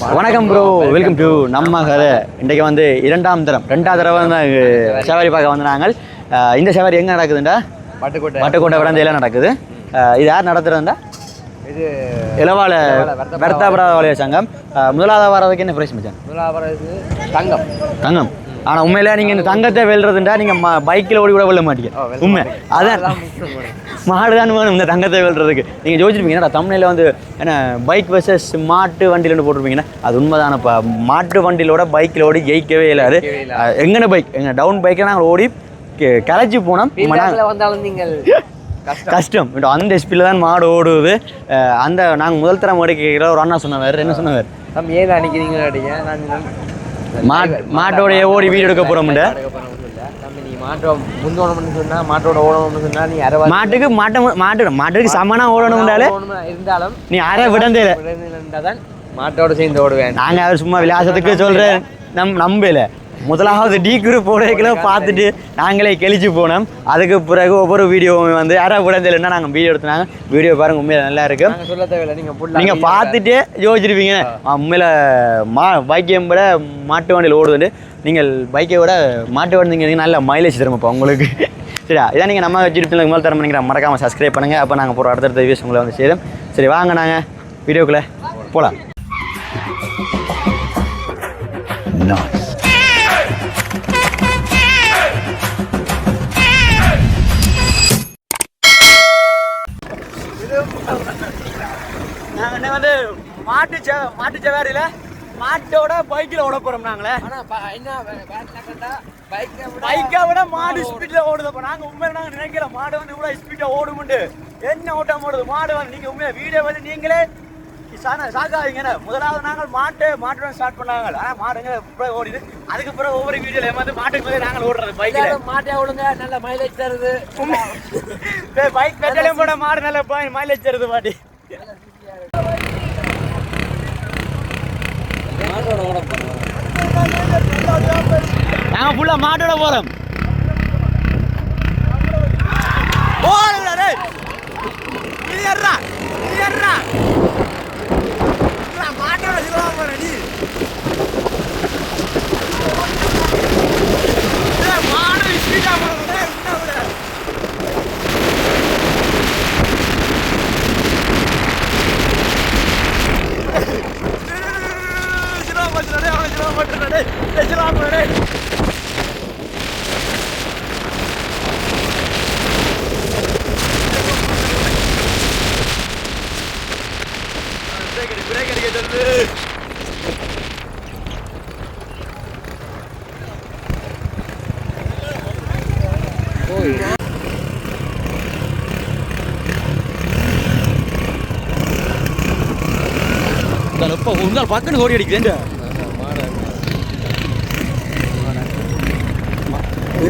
வணக்கம் bro welcome to நம்ம கதை. இன்றைக்கு வந்து இரண்டாம் தரம். ரெண்டாம் தடவை தான் சவாரி பார்க்க வந்து நாங்கள் இந்த சவாரி எங்கே நடக்குதுண்டா? பட்டுக்கோட்டை. வட்டக்கோட்டை விடந்தையில் நடக்குது. இது யார் நடத்துறதுண்டா? இது இளவால வர்த்தாபராத வாலிய சங்கம். முதலாவது வாரத்துக்கு என்ன பிரைஸ் மச்சான்? முதலாவது தங்கம். தங்கம். ஆனால் உண்மையில நீங்கள் இந்த தங்கத்தை வெல்றதுண்டா நீங்கள் பைக்கில் ஓடி கூட வெல்ல மாட்டீங்க. உண்மை. அதான். மாடு தான் வேணும் இந்த தங்கத்தை வெல்றதுக்கு. நீங்கள் யோசிச்சிருப்பீங்க என்னடா தமிழில் வந்து என்ன பைக் வர்சஸ் மாட்டு வண்டியில்னு போட்டிருப்பீங்கன்னா? அது உண்மைதானப்பா மாட்டு வண்டியிலோட பைக்கில் ஓடி ஜெயிக்கவே இல்லாது. எங்கன பைக் எங்க டவுன் பைக்கில் நாங்கள் ஓடி கெ- களைச்சி போனோம். வந்தாலும் நீங்கள் கஷ்டம். அந்த ஸ்பீடில் தான் மாடு ஓடுது. அந்த நாங்கள் முதல் தரம் ஓடிக்கிற ஒரு அண்ணா சொன்னவர் என்ன சொன்னவர் ஏன் அன்னைக்கு அடிங்க நான் மாட்டோடைய ஓடி வீடு எடுக்க வாசி- மாட்டுக்கு மாட்டை மாட்டு மாட்டுக்கு சமனா ஓடணும்னாலே ஓடணும்னு இருந்தாலும் நீ அரை விடந்தே தான் மாட்டோட சேர்ந்து ஓடுவேன் நாங்கள் அவர் சும்மா விலாசத்துக்கு சொல்கிறேன் நம் நம்பல முதலாவது டீ குரூப் போடைகளை பார்த்துட்டு நாங்களே கெளிச்சு போனோம். அதுக்கு பிறகு ஒவ்வொரு வீடியோவும் வந்து யாராவது விடந்தில்லைன்னா நாங்கள் வீடியோ எடுத்தாங்க வீடியோ பாருங்க உண்மையில நல்லா இருக்கு. நாங்க சொல்ல தேவையில்லை நீங்க ஃபுல்லா நீங்கள் பார்த்துட்டே யோசிச்சிருப்பீங்க. உண்மையில மா பைக்கை விட மாட்டு வண்டியில் ஓடுதுண்டு நீங்கள் பைக்கை விட மாட்டு வண்டி நீங்கள் நல்ல மைலேஜ் தருமப்பா உங்களுக்கு. சரியா? இதான் நீங்கள் நம்ம வச்சுருப்பீங்க முதல் தரம் பண்ணிக்கிற மறக்காமல் சப்ஸ்கிரைப் பண்ணுங்கள் அப்போ நாங்கள் போகிற அடுத்தடுத்த வீடியோஸ் உங்களை வந்து சேரும். சரி வாங்க நாங்கள் வீடியோக்குள்ளே போகலாம் நாங்கள் வந்து மாட்டு செ மாட்டு செவாரியில் மாட்டோட பைக்கில் ஓட போகிறோம் நாங்களே. என்ன பைக்கை விட மாடு ஸ்பீட்ல ஓடுதப்ப நாங்க உண்மையில நாங்க நினைக்கல மாடு வந்து இவ்வளவு ஸ்பீடா ஓடுமுண்டு. என்ன ஓட்டம் ஓடுது? மாடு வந்து நீங்க உண்மையில வீடியோ வந்து நீங்களே சாண சாக்காதீங்க முதலாவது நாங்கள் மாட்டு மாட்டுடன் ஸ்டார்ட் பண்ணாங்க. ஆனா மாடுங்க அப்புறம் ஓடிது. அதுக்கு பிறகு ஒவ்வொரு வீடியோல ஏமாந்து மாட்டுக்கு முதல்ல நாங்கள் ஓடுறது பைக்ல மாட்டே விடுங்க நல்ல மைலேஜ் தருது. பைக் பெட்ரோலையும் போட மாடு நல்ல மைலேஜ் தருது பாட்டி. மாட்டோட ஓட நாங்க மாட்டோட போறோம். மாட்டோட இதுவா போறேன் நீ. மாடு ஸ்பீடா போறேன் டேய் என்ன விட சிலா மாட்டுடா டேய் பிரேக் அடிக்க சொல்லு. இப்போ உங்களால் பக்கன்னு ஓடி அடிக்குது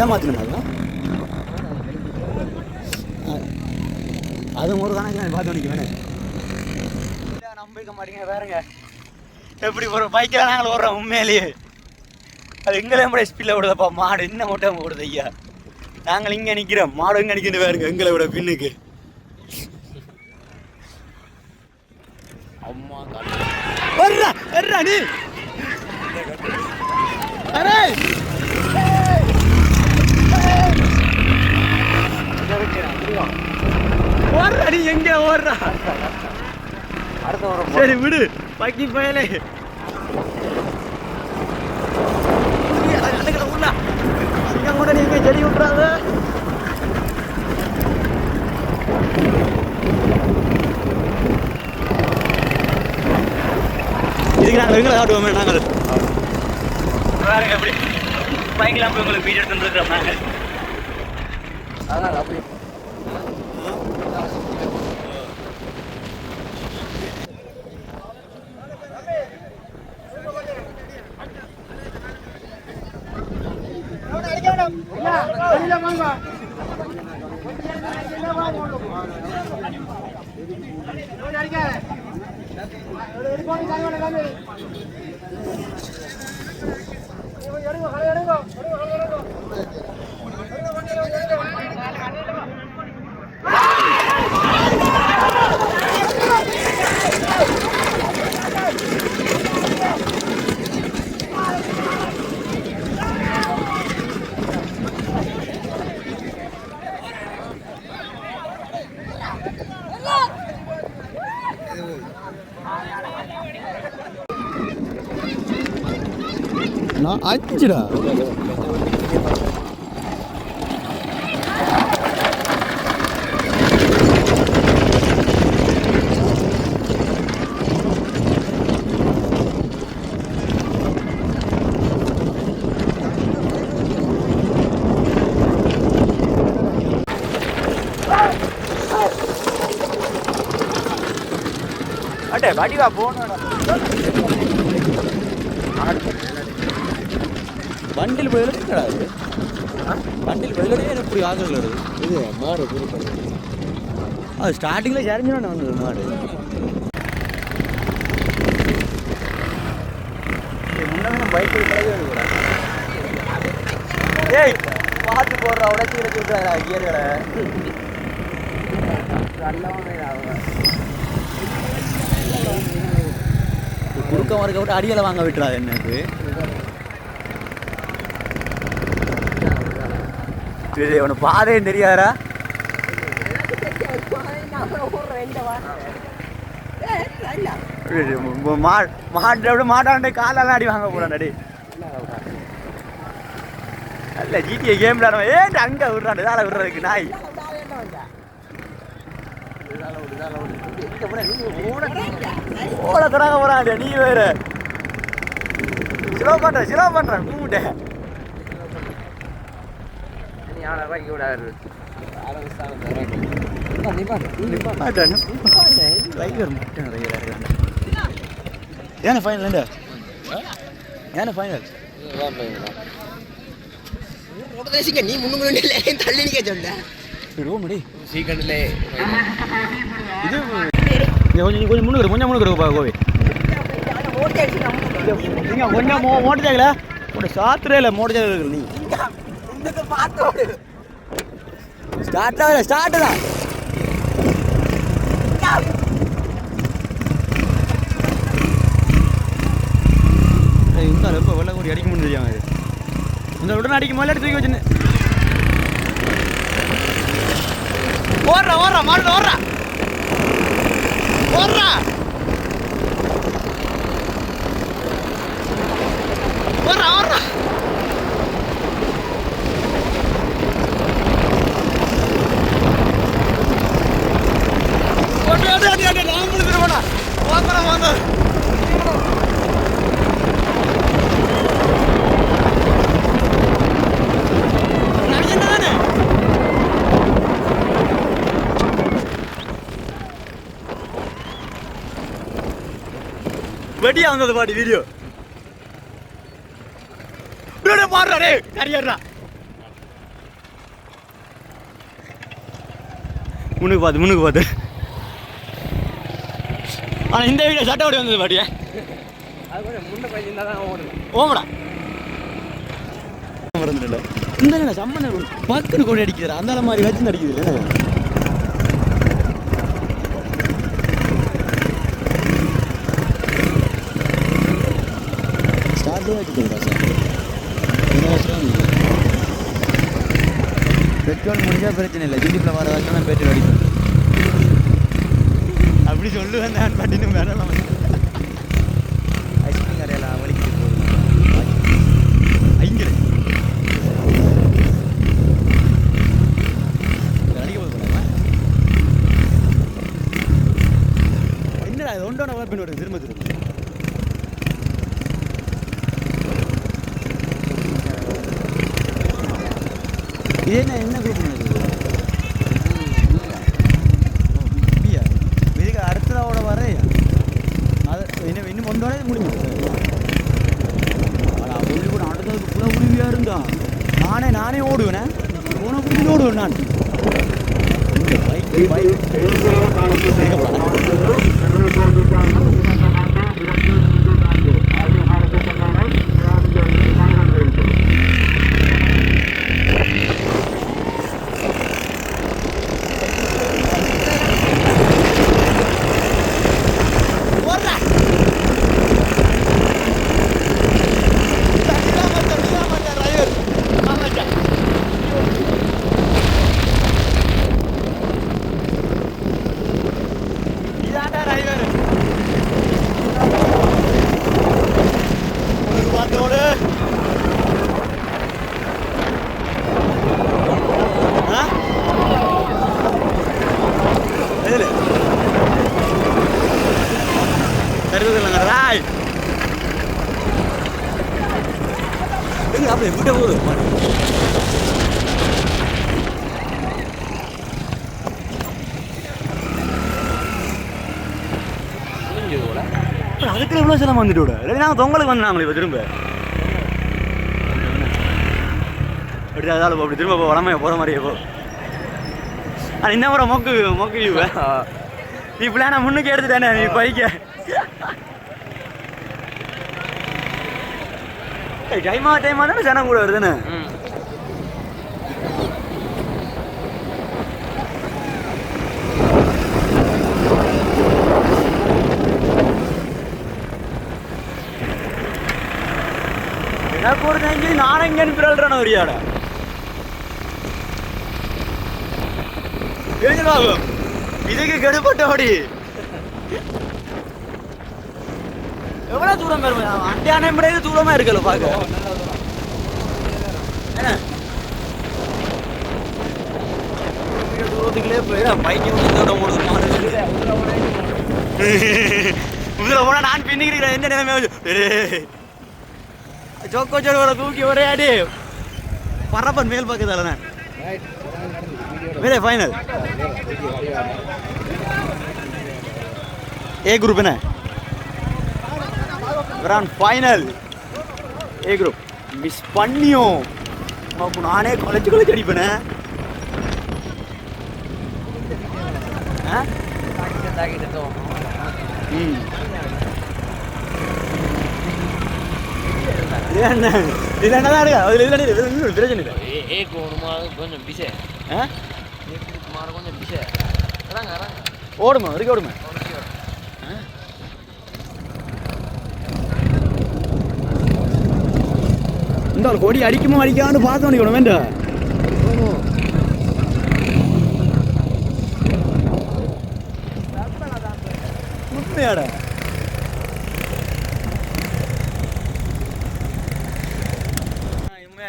இடம் மாற்றணுமா அது ஒரு கணக்கு பார்த்து நினைக்க வேணும் நம்பிக்க மாட்டீங்க வேறங்க எப்படி ஒரு பைக்கில் நாங்கள் ஓடுறோம் உண்மையிலேயே. அது எங்களே கூட ஸ்பீடில் ஓடுதப்பா மாடு இன்னும் ஓட்டம் ஓடுது ஐயா. நாங்கள் இங்கே நிற்கிறோம் மாடு இங்கே நிற்கிறது வேறுங்க எங்களை விட பின்னுக்கு. அம்மா வர்றா வர்றா நீ. அரே ஓடுறா நீ எங்க ஓடுறா? அடுத்த ஒரு சரி விடு. பக்கி பயலே. சிங்கம் கூட நீங்க செடி விட்டுறாத. இதுக்கு நாங்கள் எங்களை காட்டுவோமே நாங்கள். பாருங்க எப்படி? பைக்கில் போய் உங்களுக்கு வீடியோ எடுத்துருக்கிறோம் நாங்கள் அதான் அப்படி ஆ நான் அஞ்சுடா அட்டே வடிவா போனடா வண்டியில் போய் எழுதுக்கடா அது வண்டியில் எழுதே இப்படி வருது. இது மாடு அது ஸ்டார்டிங்கில் சரிஞ்சோன்னு வந்தது மாடு. பைக்கில் ஏய் பார்த்து போடுறா உடச்சி விட்டுறாடா கியர்களை குறுக்க மறுக்க விட்டு அடியில் வாங்க விட்டுறாது எனக்கு சரி உனக்கு பாதையும் தெரியாதா மாட்டோட மாட்டாண்டே காலெல்லாம் அடி வாங்க போறான் அல்ல ஜிடிஏ கேம் விளாடுவோம் ஏன் அங்க விடுறாண்டு வேலை விடுறதுக்கு நாய். ஓட தராங்க போறாண்டே நீ வேற. சிலோ பண்ற சிலோ பண்றேன் கூப்பிட்டேன் ஏன ஃபைனல் என்ன ஏன ஃபைனல் நீ முன்னு தள்ளி நிக்க சொன்ன ரூம்டி சீக்கிரத்திலே இது கொஞ்சம் கொஞ்சம் முன்னுக்கு கொஞ்சம் முன்னுக்கு பா கோவி நீங்க கொஞ்சம் மோ மோட்டர் சைக்கிள? ஒரு சாத்துறே மோட்டர் சைக்கிள் நீ? ஸ்டார்ட் ஆகல ஸ்டார்ட் தான் இந்த ரொம்ப வெள்ள கூடி அடிக்க முடியாது இந்த உடனே அடிக்க முதல்ல எடுத்து தூக்கி வச்சுன்னு. ஓடுறா ஓடுறா மாடு ஓடுறா. ஓடுறா. ஓடுறா ஓடுறா ஓட்டு ஓட்டு ஓட்டு ஓட்டு நான் முடிச்சுட்டு போனா வாங்கலாம் வாங்க நான் என்னதானே வெடியா வந்தது பாடி வீடியோ பாடுறா டே கரியர்றா முன்னுக்கு பார்த்து முன்னுக்கு பார்த்து ஆனா இந்த வீடியோ சட்டை ஓடி வந்தது பாட்டியா ஓமடா. இந்த சம்மன் பக்குன்னு கொண்டு அடிக்கிறா அந்த மாதிரி வச்சு அடிக்குது ஸ்டார்ட்லேயே வச்சுக்கிறா சார் இந்த வருஷம் பெட்ரோல் முடிஞ்சால் பிரச்சனை இல்லை. ஜிடிப்பில் வர வரைக்கும் நான் பெட்ரோல் அடிப்பேன் அப்படி சொல்லுவேன் நான் பட்டினும் வேறலாம் ఇంకా விட்ட போகுது அதுக்குள்ள இவ்வளோ சிலம் வந்துட்டு விட இல்லை நாங்கள் தொங்கலுக்கு வந்தாங்களே இப்போ திரும்ப. அப்படி அதால் அப்படி திரும்ப போ உடம்பைய போகிற மாதிரியே போ. ஆனால் இந்த முறை மொக்கு மொக்கு நீ பிளானை முன்னுக்கு எடுத்துட்டானே நீ பைக்க. டைமா டைமா தானே சனம் கூட வருதுன்னு. எனக்கு ஒரு நெஞ்சு? நான் எங்கே அனுப்பிடுறேன் ஒரு யாட ஏஞ்சலாகும் இதுக்கு கெடுபட்டபடி எவ்வளோ தூரம் பெறும் அண்டியான முறையில் தூரமாக இருக்கல பார்க்க. என்ன? தூரத்துக்குள்ளே போயிடும் பைக்கு இதோட ஓடுது மாடு. இதில் போனால் நான் பின்னிக்கிறேன் எந்த நிலைமை ஜோக்கோ ஜோட தூக்கி ஒரே அடி. பரப்பன் மேல் பக்கத்தில் நான் வேற ஃபைனல் ஏ குரூப் என்ன? Grand final A group miss பண்ணியும் அப்போ நானே காலேஜ் காலேஜ் அடிப்பேனே. என்ன? இது என்னதான் இருக்கு? அதில் பிரச்சனை இல்லை ஏக்கு ஒன்றுமா கொஞ்சம் பிசே ஆ? கொஞ்சம் பிசே ஓடுமா வரைக்கும் ஓடுமா? இந்த கொடி அடிக்குமோ அடிக்கான்னு பார்த்து பண்ணிக்கணும் வேண்டாம் உண்மையாடா?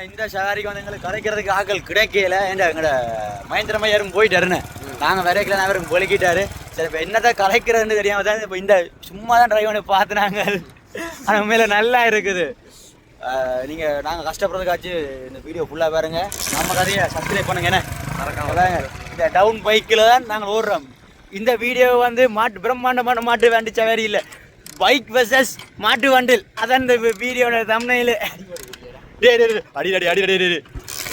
இந்த சகாரிக்கு வந்து எங்களுக்கு கரைக்கிறதுக்கு ஆக்கள் கிடைக்கல. ஏன்டா எங்களோட மகேந்திரமையாரும் போயிட்டாருன்னு? நாங்கள் வரைக்கல நான் அவரும் பொழுக்கிட்டாரு சரி இப்போ என்னதான் கலைக்கிறதுன்னு தெரியாம தான் இப்போ இந்த சும்மா தான் ட்ரைவ் பண்ணி பார்த்து நாங்கள் ஆனால் உண்மையில நல்லா இருக்குது. நீங்கள் நாங்கள் கஷ்டப்படுறதுக்காச்சு இந்த வீடியோ ஃபுல்லாக பாருங்க. நம்ம கதையை சப்ஸ்கிரைப் பண்ணுங்க என்ன? இந்த டவுன் பைக்கில் தான் நாங்கள் ஓடுறோம். இந்த வீடியோ வந்து மாட்டு பிரம்மாண்டமான மாட்டு வண்டி சவாரி இல்லை. பைக் வெர்சஸ் மாட்டு வண்டில். அதான் இந்த வீடியோட தம்னையில் டே டே டே, அடி அடி அடி அடி அடி.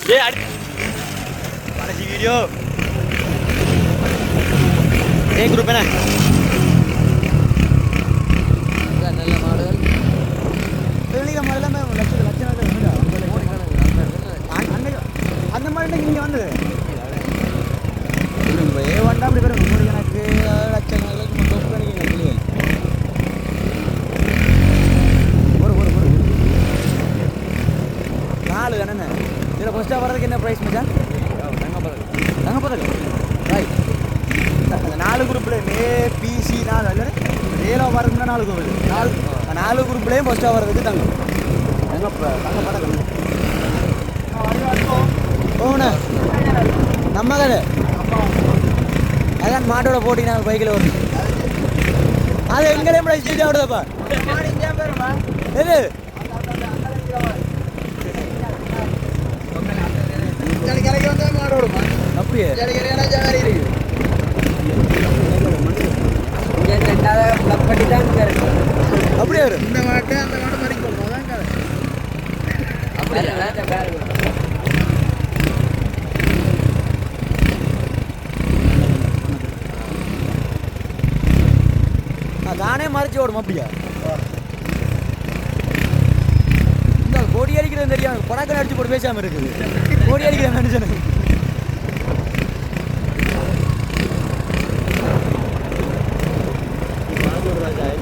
டேய் அடி. கடைசி வீடியோ ஏ குரூப் என்ன நல்ல மாடுகள் வெளியில முதல்ல லட்சம் லட்சம் அந்த மாதிரி நீங்கள் வந்து ஏ வண்டா அப்படி பேர் நூறு கணக்கு லட்சம் கணக்கு தொப்பு கணக்கு ஒரு ஒரு ஒரு நாலு தானே இதில் ஃபஸ்ட்டாக வர்றதுக்கு என்ன ப்ரைஸ் மச்சான் தங்க பதக்கம் ரைட் அந்த நாலு குரூப்பில் ஏ பிசி நாலு இல்லை ஏழாக வர்றதுன்னா நாலு குரூப் நாலு நாலு குரூப்லேயும் ஃபஸ்ட்டாக வர்றதுக்கு தங்கம். தங்க ப- தங்க பதக்கம் ஓண்ணா நம்ம கதை அதான் மாட்டோட போட்டி நாங்கள் பைக்கில் வரும் அது எங்களே கூட ஸ்பீடாக விடுதப்பா எது? அப்படியே. அப்படியே? வரும் ஆ, தானே மறைச்சு ஓடும் அப்படியா? இந்த கோடி அடிக்கிறது தெரியாம படாக்கன் அடிச்சு போட்டு பேசாம இருக்குது. கோடி அடிக்கிற மனுஷனு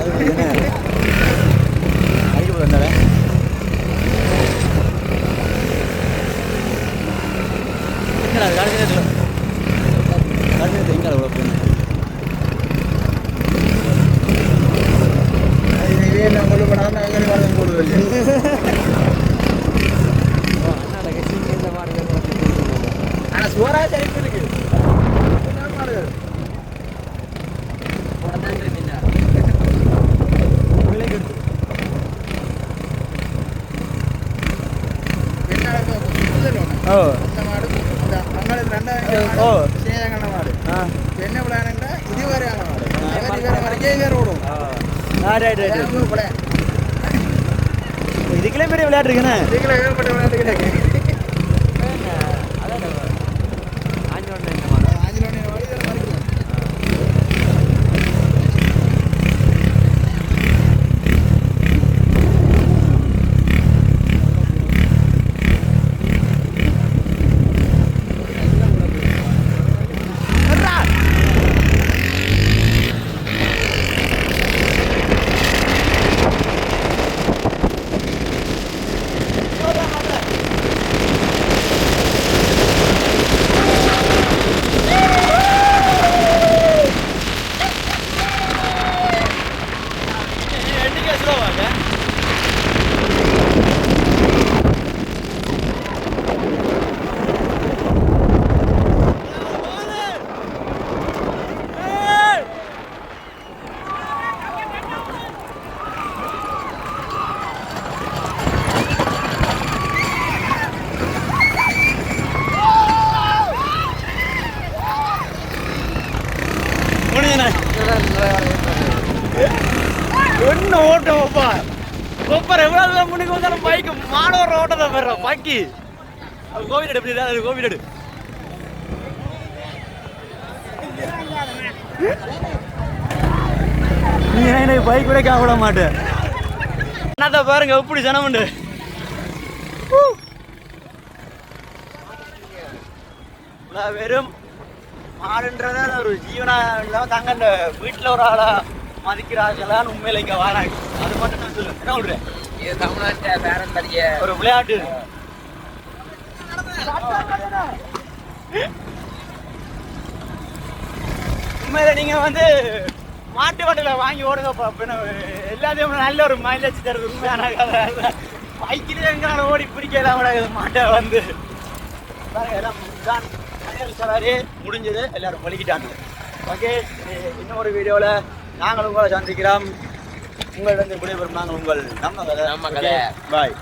அது என்ன அடிக்க போதும் என்னடா அது கடைசி நேரத்தில் கடைசி நேரத்தில் எங்கே அவ்வளோ போகணும் சுவரா தெரிஞ்சு இருக்கு ஓ ஓ ஆ ஆ ரைட் ரைட் பெரிய விளையாட்டு இருக்குண்ணே என்ன ஓட்டமாப்பா சூப்பர். எவ்வளவு தான் முன்னுக்கு வந்தாலும் பைக்கு மாணவர் ஓட்டத்தை பெறோம் பாக்கி. அது கோவில் எடு எப்படி அது கோவில் எடு. நீ எனக்கு பைக் கூட காப்பிட மாட்டேன் என்னத்த பாருங்க எப்படி ஜனமுண்டு நான் வெறும் மாடுன்றத ஒரு ஜீவனா இல்லாம தாங்க இந்த வீட்டில் ஒரு ஆளா மதிக்கிறாங்களான்னு உண்மையில இங்க வராங்க. அது மட்டும் நான் சொல்லுவேன் என்ன சொல்றேன் இது தமிழ்நாட்டை பாரம்பரிய ஒரு விளையாட்டு. உண்மையில நீங்க வந்து மாட்டு வண்டியில வாங்கி ஓடுங்க எல்லாத்தையும் நல்ல ஒரு மைலேஜ் தருது உண்மையான கதை. பைக்கில் எங்கான ஓடி பிடிக்கலாம் மாட்டை வந்து. பாருங்க, எல்லாம் மலையாள சவாரி முடிஞ்சது. எல்லாரும் பலிக்கிட்டாங்க ஓகே? இன்னொரு வீடியோவில் நாங்கள் உங்களை சந்திக்கிறோம். உங்களிடம் விடைபெறும் நாங்கள் உங்கள் நம்ம கதை. நம்ம கதை. பாய்